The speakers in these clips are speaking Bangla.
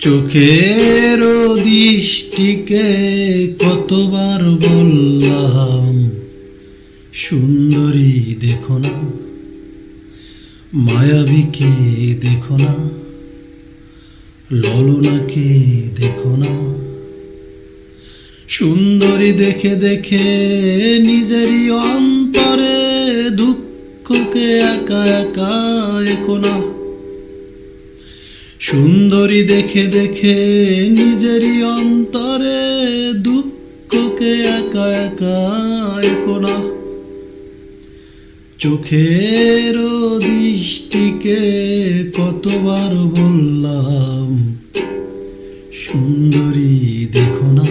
চোখের দৃষ্টিকে কতবার বললাম, সুন্দরী দেখো না, মায়াবীকে দেখো না, ললনাকে দেখো না। সুন্দরী দেখে দেখে নিজেরই অন্তরে দুঃখকে একা একা এখো না। সুন্দরী দেখে দেখে নিজেরই অন্তরে দুঃখকে একা একা এখো না। চোখের দৃষ্টিকে কতবার বললাম, সুন্দরী দেখো না।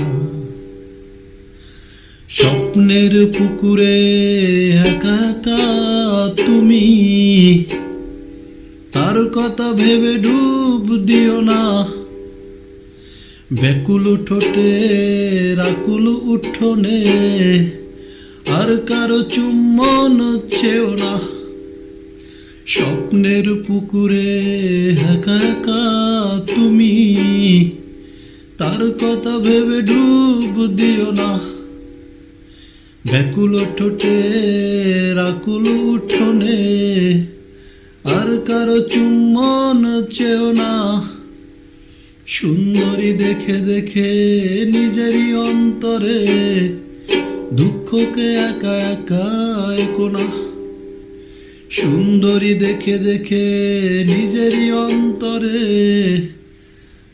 স্বপ্নের পুকুরে একা একা তুমি, তার কথা ভেবে ডুব দিও না। ব্যাকুল ঠোঁটে, রাকুল উঠোনে, আর কারও চুম্বন চেও না। স্বপ্নের পুকুরে একা একা তুমি, তার কথা ভেবে ডুব দিও না। ব্যাকুল ঠোঁটে, রাকুল উঠোনে আর কারও চুম্বন চেও না। সুন্দরী দেখে দেখে নিজেরই অন্তরে দুঃখকে একা একা একো না। সুন্দরী দেখে দেখে নিজেরই অন্তরে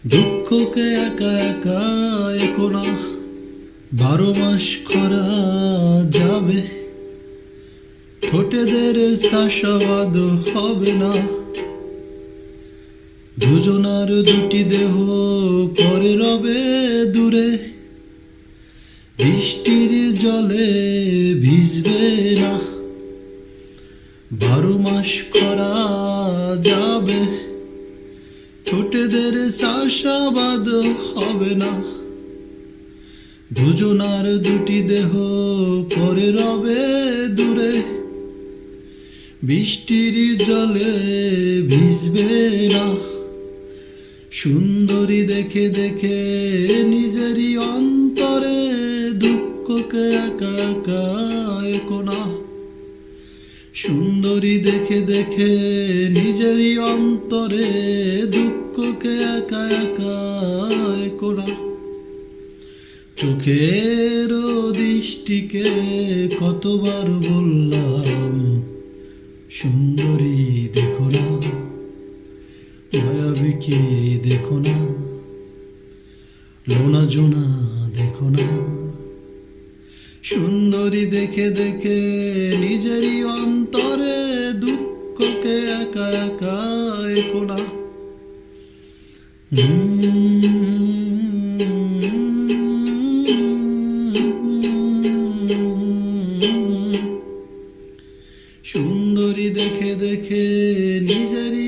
দুঃখকে একা একা একো না। বারো মাস করা যাবে। ঠোঁটেদের চাষাবাদ হবে না। দুজনার দুটি দেহ পরে রবে দূরে। বৃষ্টির জলে ভিজবে না। বারো মাস করা যাবে। ঠোঁটেদের চাষাবাদ হবে না। দুজনার দুটি দেহ পরে রবে দূরে। বৃষ্টির জলে ভিজবে না। সুন্দরী দেখে দেখে নিজেরই অন্তরে দুঃখকে একা একা সুন্দরী দেখে দেখে নিজেরই অন্তরে দুঃখকে একা একা না। চোখের দৃষ্টিকে কতবার বললাম সুন্দরী দেখো না, মায়াবীকে দেখো না লোনা জোনা দেখো না। সুন্দরী দেখে দেখে নিজেরই অন্তরে দুঃখকে একা একা একো না সুন্দরী দেখে